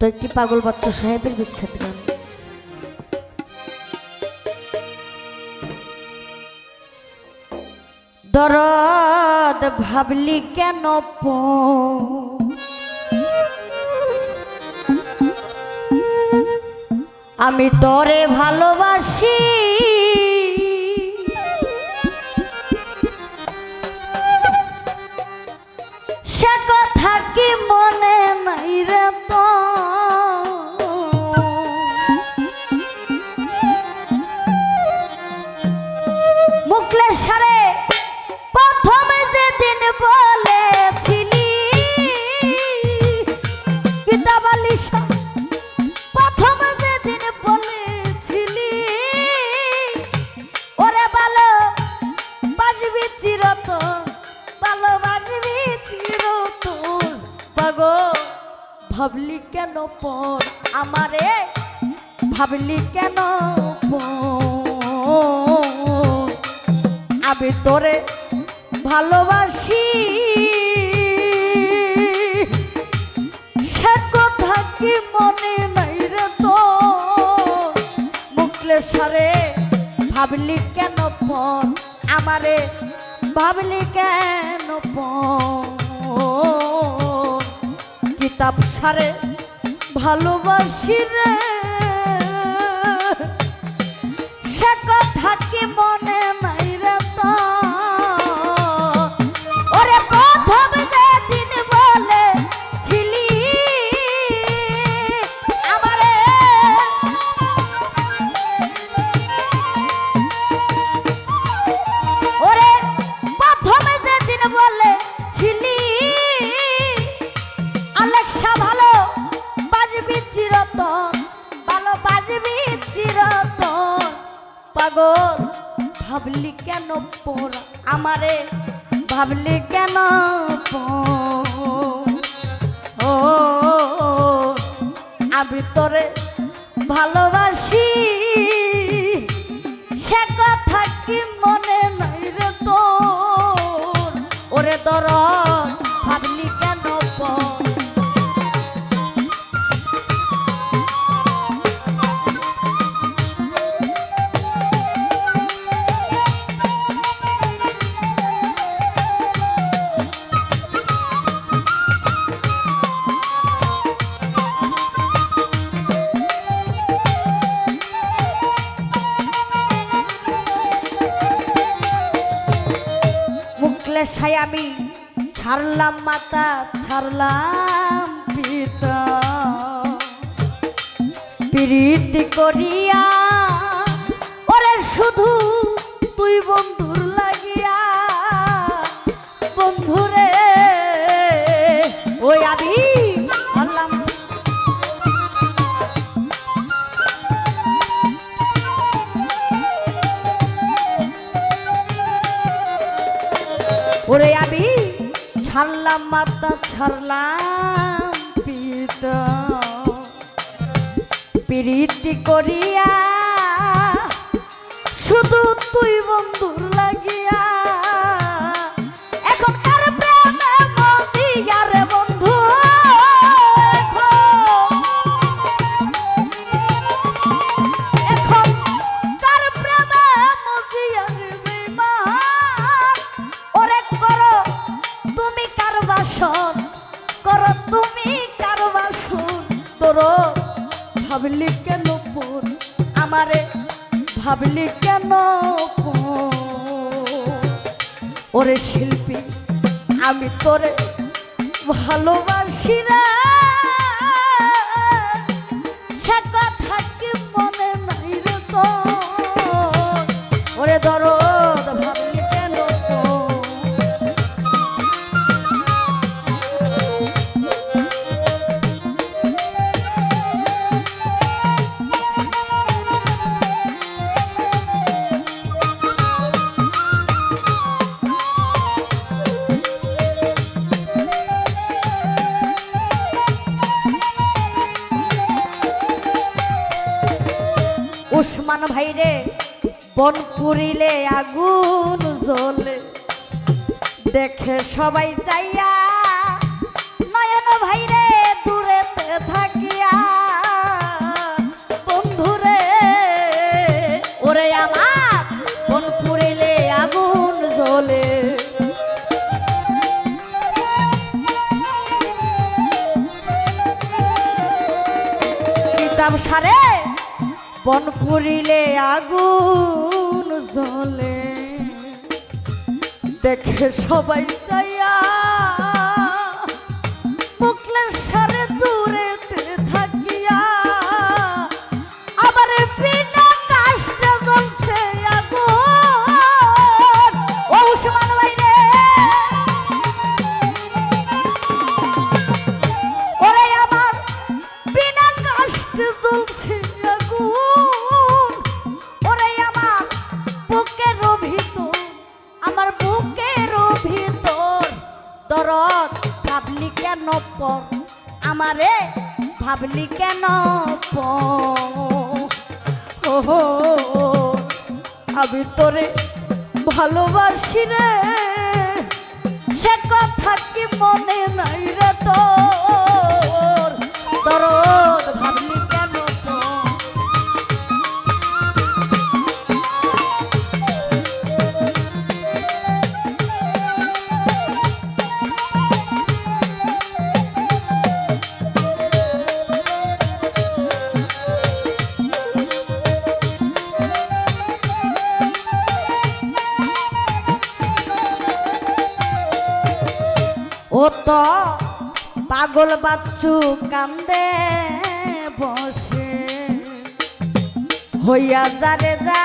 তো একটি পাগল বাচ্চা সাহেবের বিচ্ছেদ গান। দরদ ভাবলি কেন প? আমি তোরে ভালোবাসি পর? আমারে ভাবলি কেন আমি তোরে ভালোবাসি। সে কথা কি মনে নাই রে তো মুকলেশ্বরে ভাবলি কেন পর? আমারে ভাবলি কেন পর? কিতাব সারে ভালোবাসি রে। সে কথা কি মনে কেন পর আমারে ভাবলি কেন? ও আমি তোরে ভালোবাসি মুখলে আমি ছাড়লাম মাতা ছাড়লাম পিতা। প্রীতি করিয়া ওরে শুধু তুই বন্ধুর মাতা ছাড়লাম পিত প্রীতি করিয়া শুধু তুই বন্ধুর লাগিয়া বাসন করো তুমি কার বাসন তোর ভাবলি কেন পর আমারে ভাবলি কেন ওরে শিল্পী, আমি তোরে ভালোবাসি না। সে কথা কি মনে নাই রে তোর? ওরে দরদ ভাইরে, বন পুরিলে আগুন জ্বলে। দেখে সবাই চাইয়া, নয়ন ভাইরে দূরে থাকিয়া, বন্ধুরে, ওরে আমার, বন পুরিলে আগুন জ্বলে। কিতাব সারে দেখে সবাই তাইয়া মুখলের সারে কেন পর? আমারে ভাবলি কেন প আমি তোরে ভালোবাসি রে। সে কথা কি মনে নাই ও তো পাগল বাচ্চু কান্দে বসে। হইয়া যারে যা